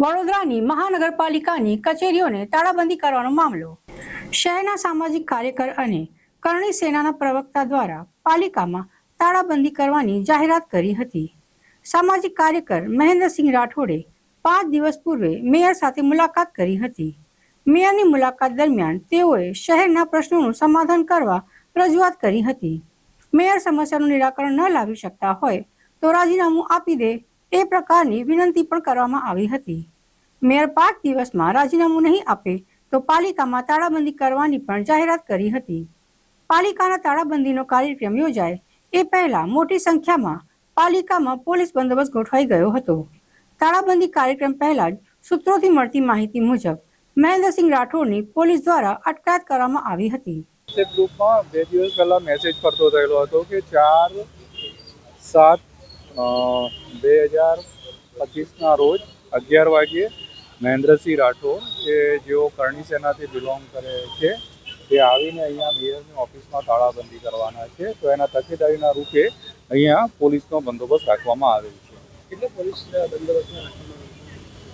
વડોદરાની મહાનગરપાલિકાની કચેરીઓને તાળાબંધી કરવાનો મામલો. શહેરના સામાજિક કાર્યકર અને કરણી સેનાના પ્રવક્તા દ્વારા પાલિકામાં તાળાબંધી કરવાની જાહેરાત કરી હતી. સામાજિક કાર્યકર મહેન્દ્રસિંહ રાઠોડે પાંચ દિવસ પૂર્વે મેયર સાથે મુલાકાત કરી હતી. મેયરની મુલાકાત દરમિયાન તેઓએ શહેરના પ્રશ્નોનું સમાધાન કરવા રજૂઆત કરી હતી. મેયર સમસ્યાનું નિરાકરણ ન લાવી શકતા હોય તો રાજીનામું આપી દે એ પ્રકારની વિનંતી પણ કરવામાં આવી હતી. મેયર પાંચ દિવસમાં રાજીનામું નહીં આપે તો પાલિકામાં તાળાબંધી કરવાની પણ જાહેરાત કરી હતી. પાલિકાના તાળાબંધીનો કાર્યક્રમ યોજાય એ પહેલા મોટી સંખ્યામાં પાલિકામાં પોલીસ બંદોબસ્ત ગોઠવાઈ ગયો હતો. તાળાબંધી કાર્યક્રમ પહેલા જ સૂત્રોથી મળતી માહિતી મુજબ મહેન્દ્રસિંહ રાઠોડની પોલીસ દ્વારા અટકાયત કરવામાં આવી હતી. ગ્રુપમાં બે દિવસ પહેલા મેસેજ કરતો થયેલો હતો કે ચાર સાત બે હજાર પચીસના રોજ અગિયાર વાગ્યે મહેન્દ્રસિંહ રાઠોડ કે જેઓ કરણી સેનાથી બિલોંગ કરે છે તે આવીને અહીંયા મેયરની ઓફિસમાં તાળાબંધી કરવાના છે. તો એના તકેદારીના રૂપે અહીંયા પોલીસનો બંદોબસ્ત રાખવામાં આવેલ છે. કેટલો પોલીસ બંદોબસ્ત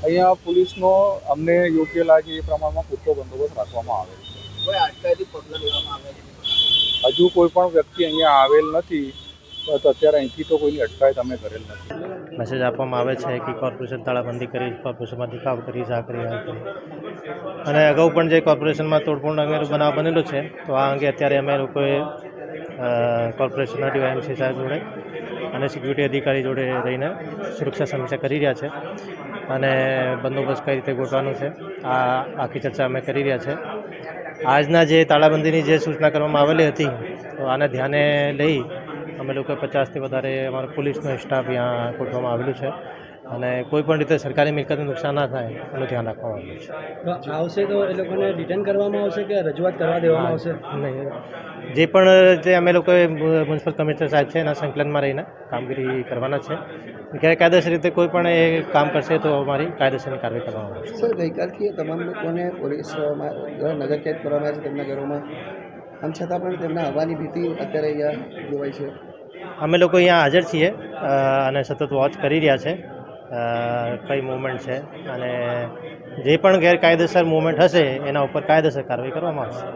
અહીંયા પોલીસનો અમને યોગ્ય લાગે એ પ્રમાણમાં પૂરતો બંદોબસ્ત રાખવામાં આવે છે. હજુ કોઈ પણ વ્યક્તિ અહીંયા આવેલ નથી. તો અત્યારે અહીંથી તો કોઈની અટકાયત અમે કરેલ નથી. મેસેજ આપવામાં આવે છે કે કોર્પોરેશન તાળાબંધી કરી કોર્પોરેશનમાં દેખાવ કરી આ કરી. અને અગાઉ પણ જે કોર્પોરેશનમાં તોડફોડ અંગે બનાવ બનેલો છે, તો આ અંગે અત્યારે અમે લોકોએ કોર્પોરેશનના ડીવાયએમસી સાહેબ જોડે અને સિક્યુરિટી અધિકારી જોડે રહીને સુરક્ષા સમીક્ષા કરી રહ્યા છે. અને બંદોબસ્ત કઈ રીતે ગોઠવાનું છે, આ આખી ચર્ચા અમે કરી રહ્યા છે. આજના જે તાળાબંધીની જે સૂચના કરવામાં આવેલી હતી, તો આને ધ્યાને લઈ અમે લોકો પચાસથી વધારે અમારો પોલીસનો સ્ટાફ અહીંયા ગોઠવવામાં આવેલું છે. અને કોઈ પણ રીતે સરકારી મિલકતને નુકસાન ના થાય એનું ધ્યાન રાખવામાં આવ્યું છે. તો આવશે તો એ લોકોને રિટર્ન કરવામાં આવશે કે રજૂઆત કરવા દેવામાં આવશે? નહીં જે પણ જે અમે લોકોએ મ્યુનિસિપલ કમિશનર સાહેબ છે એના સંકલનમાં રહીને કામગીરી કરવાના છે. ગેરકાયદેસર રીતે કોઈ પણ એ કામ કરશે તો અમારી કાયદેસરની કાર્યવાહી કરવામાં આવશે. સર ગઈકાલથી તમામ લોકોને પોલીસ દ્વારા નજર કેદ કરવામાં આવે છે તેમના ઘરોમાં? આમ છતાં પણ તેમના હવાની ભીતિ અત્યારે અહીંયા જોવાય છે. અમે લોકો અહીંયા હાજર છીએ અને સતત વોચ કરી રહ્યા છે. કઈ મુવમેન્ટ છે અને જે પણ ગેરકાયદેસર મુવમેન્ટ હશે, એના ઉપર કાયદેસર કાર્યવાહી કરવામાં આવશે.